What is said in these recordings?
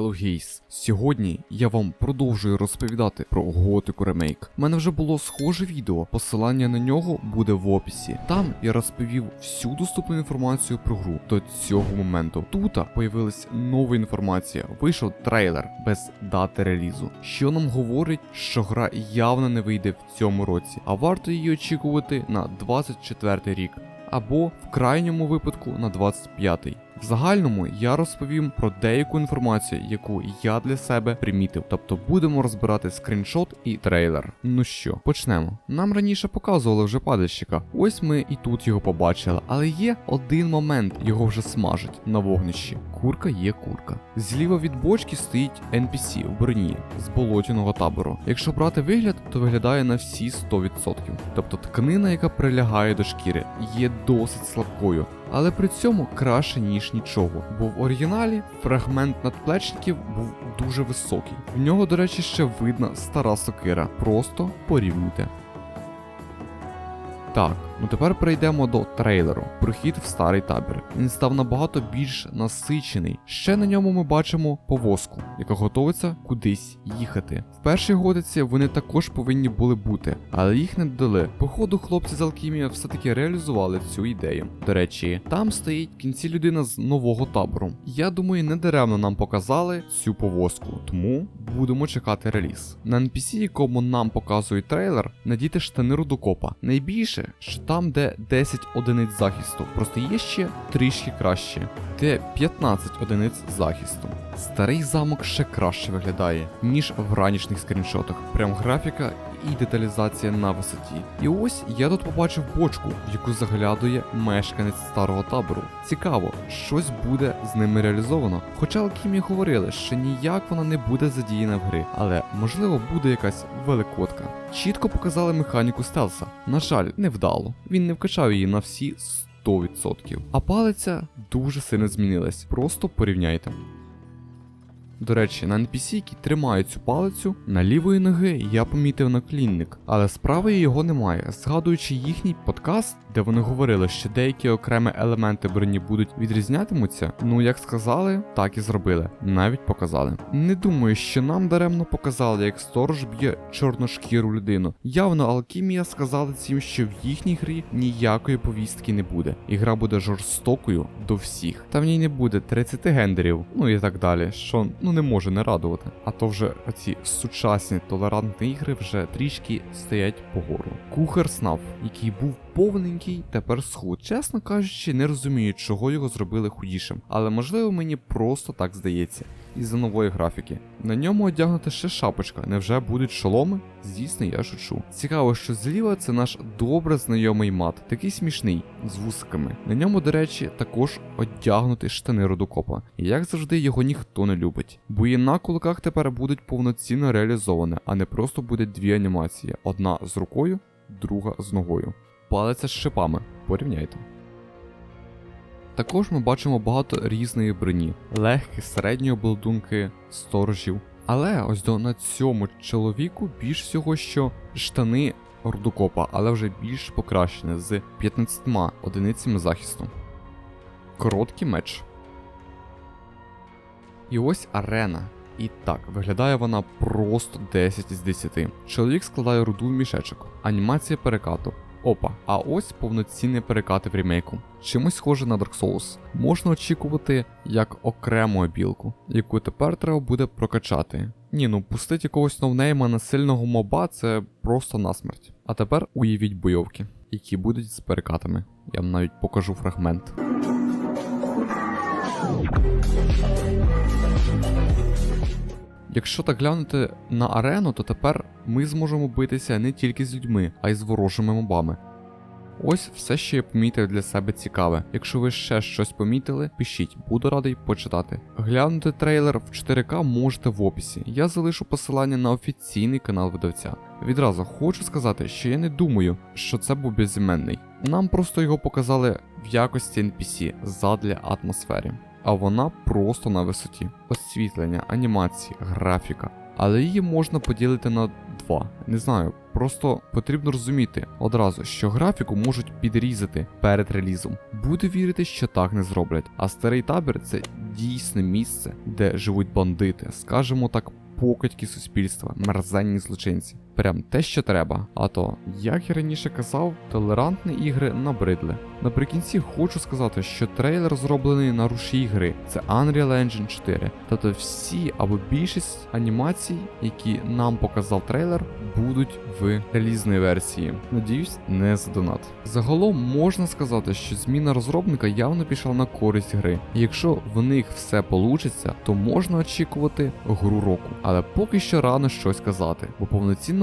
Gays. Сьогодні я вам продовжую розповідати про готику ремейк. У мене вже було схоже відео, посилання на нього буде в описі. Там я розповів всю доступну інформацію про гру до цього моменту. Тут появилась нова інформація. Вийшов трейлер без дати релізу, що нам говорить, що гра явно не вийде в цьому році, а варто її очікувати на 24 рік або в крайньому випадку на 25-й. В загальному я розповім про деяку інформацію, яку я для себе примітив. Тобто будемо розбирати скріншот і трейлер. Ну що, почнемо. Нам раніше показували вже падальщика. Ось ми і тут його побачили, але є один момент, його вже смажать на вогнищі. Курка є курка. Зліва від бочки стоїть NPC в броні з болотяного табору. Якщо брати вигляд, то виглядає на всі 100%. Тобто тканина, яка прилягає до шкіри, є досить слабкою. Але при цьому краще ніж нічого, бо в оригіналі фрагмент надплечників був дуже високий. В нього, до речі, ще видна стара сокира. Просто порівнюйте. Так, ну тепер перейдемо до трейлеру. Прохід в старий табір. Він став набагато більш насичений. Ще на ньому ми бачимо повозку, яка готується кудись їхати. В першій годиці вони також повинні були бути, але їх не додали. Походу, хлопці з Алкімія все-таки реалізували цю ідею. До речі, там стоїть в кінці людина з нового табору. Я думаю, не даремно нам показали цю повозку, тому будемо чекати реліз. На NPC, якому нам показують трейлер, надіти штани рудокопа. Найбільше, що там, де 10 одиниць захисту, просто є ще трішки краще, де 15 одиниць захисту. Старий замок ще краще виглядає, ніж в ранішніх скріншотах. Прям графіка і деталізація на висоті. І ось я тут побачив бочку, в яку заглядує мешканець старого табору. Цікаво, щось буде з ними реалізовано. Хоча алхімії говорили, що ніяк вона не буде задіяна в гри, але можливо буде якась великодка. Чітко показали механіку стелса. На жаль, невдало. Він не вкачав її на всі 100%. А палиця дуже сильно змінилась. Просто порівняйте. До речі, на NPC, які тримають цю палицю, на лівої ноги я помітив наклінник, але з правої його немає. Згадуючи їхній подкаст, де вони говорили, що деякі окремі елементи броні будуть відрізнятимуться, ну як сказали, так і зробили, навіть показали. Не думаю, що нам даремно показали, як сторож б'є чорношкіру людину. Явно алкімія сказали цим, що в їхній грі ніякої повістки не буде, і гра буде жорстокою до всіх. Та в ній не буде 30 гендерів, ну і так далі, що ну не може не радувати. А то вже оці сучасні толерантні ігри вже трішки стоять погору. Кухар снав, який був повненький, тепер схуд. Чесно кажучи, не розумію, чого його зробили худішим, але можливо мені просто так здається. Із-за нової графіки. На ньому одягнута ще шапочка. Невже будуть шоломи? Звісно, я шучу. Цікаво, що зліва це наш добре знайомий мат, такий смішний, з вусиками. На ньому, до речі, також одягнути штани родокопа. І як завжди, його ніхто не любить. Бої на кулаках тепер будуть повноцінно реалізовані, а не просто буде дві анімації: одна з рукою, друга з ногою. Палиця з шипами. Порівняйте. Також ми бачимо багато різної броні, легкі, середньої обладунки, сторожів. Але ось до на цьому чоловіку більш всього, що штани рудокопа, але вже більш покращені з 15 одиницями захисту. Короткий меч. І ось арена. І так, виглядає вона просто 10 з 10. Чоловік складає руду в мішечок. Анімація перекату. Опа, а ось повноцінні перекати в ремейку. Чимось схоже на Dark Souls. Можна очікувати як окрему білку, яку тепер треба буде прокачати. Ні, ну пустить якогось новнейма на сильного моба це просто насмерть. А тепер уявіть бойовки, які будуть з перекатами. Я вам навіть покажу фрагмент. Якщо так глянути на арену, то тепер ми зможемо битися не тільки з людьми, а й з ворожими мобами. Ось все, що я помітив для себе цікаве. Якщо ви ще щось помітили, пишіть, буду радий почитати. Глянути трейлер в 4К можете в описі. Я залишу посилання на офіційний канал видавця. Відразу хочу сказати, що я не думаю, що це був безіменний. Нам просто його показали в якості NPC задля атмосфери. А вона просто на висоті. Освітлення, анімації, графіка. Але її можна поділити на 2. Не знаю, просто потрібно розуміти одразу, що графіку можуть підрізати перед релізом. Буду вірити, що так не зроблять. А старий табір це дійсне місце, де живуть бандити, скажімо так. Покидьки суспільства, мерзенні злочинці. Прям те, що треба. А то, як я раніше казав, толерантні ігри набридли. Наприкінці хочу сказати, що трейлер зроблений на рушій гри. Це Unreal Engine 4. Тобто всі або більшість анімацій, які нам показав трейлер, будуть в релізної версії. Надіюсь, не за донат. Загалом можна сказати, що зміна розробника явно пішла на користь гри. І якщо в них все получиться, то можна очікувати гру року. Але поки що рано щось казати, бо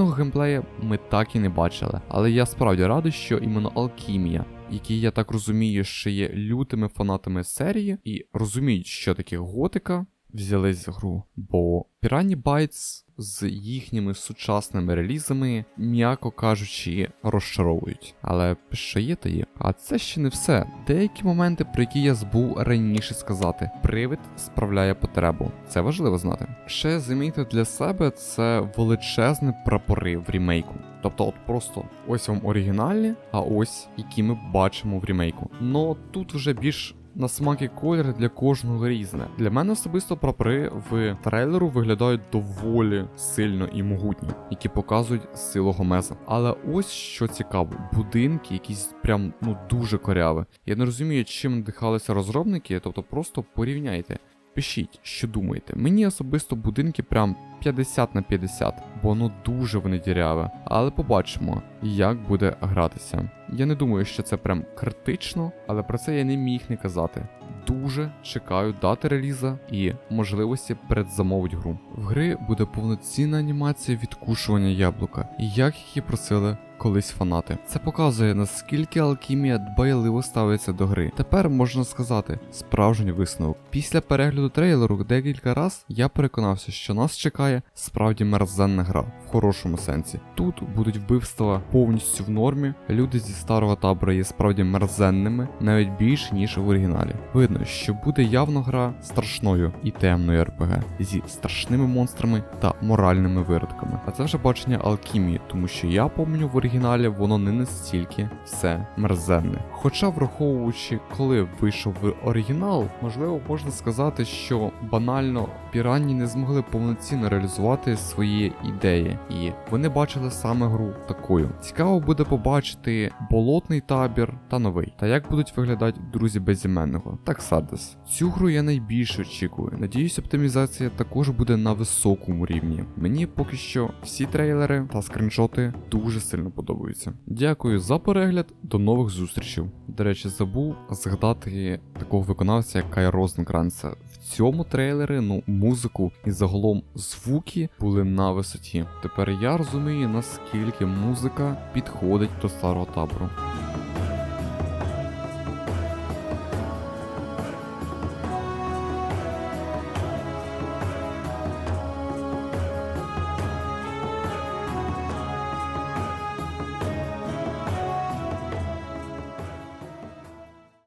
повноцінного геймплея ми так і не бачили. Але я справді радий, що іменно Алкімія які, я так розумію, ще є лютими фанатами серії, і розуміють, що таке готика, взялись за гру. Бо Piranha Bytes з їхніми сучасними релізами, м'яко кажучи, розчаровують. Але що є, то є. А це ще не все. Деякі моменти, про які я збув раніше сказати. Привид справляє потребу. Це важливо знати. Ще замітив для себе це величезні прапори в рімейку. Тобто, от просто ось вам оригінальні, а ось які ми бачимо в рімейку. Но тут вже більш на смак і колір для кожного різне. Для мене особисто прапори в трейлеру виглядають доволі сильно і могутні, які показують силу Гомеза. Але ось що цікаво, будинки якісь прям ну дуже коряві. Я не розумію, чим надихалися розробники, тобто просто порівняйте. Пишіть, що думаєте. Мені особисто будинки прям 50 на 50, бо ну дуже вони діряве. Але побачимо, як буде гратися. Я не думаю, що це прям критично, але про це я не міг не казати. Дуже чекаю дати реліза і можливості передзамовити гру. В гри буде повноцінна анімація відкушування яблука, як їх і просили колись фанати. Це показує наскільки алхімія дбайливо ставиться до гри. Тепер можна сказати справжній висновок. Після перегляду трейлеру декілька раз я переконався, що нас чекає справді мерзенна гра в хорошому сенсі. Тут будуть вбивства повністю в нормі. Люди зі старого табору є справді мерзенними, навіть більше ніж в оригіналі. Видно, що буде явно гра страшною і темною РПГ зі страшними монстрами та моральними виродками. А це вже бачення алхімії, тому що я пам'ятаю в оригіналі воно не настільки все мерзенне. Хоча, враховуючи, коли вийшов в оригінал, можливо, можна сказати, що банально піранні не змогли повноцінно реалізувати свої ідеї, і вони бачили саме гру такою. Цікаво буде побачити болотний табір та новий, та як будуть виглядати друзі безіменного. Так Сардес. Цю гру я найбільше очікую. Надіюсь, оптимізація також буде на високому рівні. Мені поки що всі трейлери та скріншоти дуже сильно подобаються. Дякую за перегляд, до нових зустрічей. До речі, забув згадати такого виконавця, як Кай Розенкранца. В цьому трейлері, ну, музику і загалом звуки були на висоті. Тепер я розумію, наскільки музика підходить до старого табору.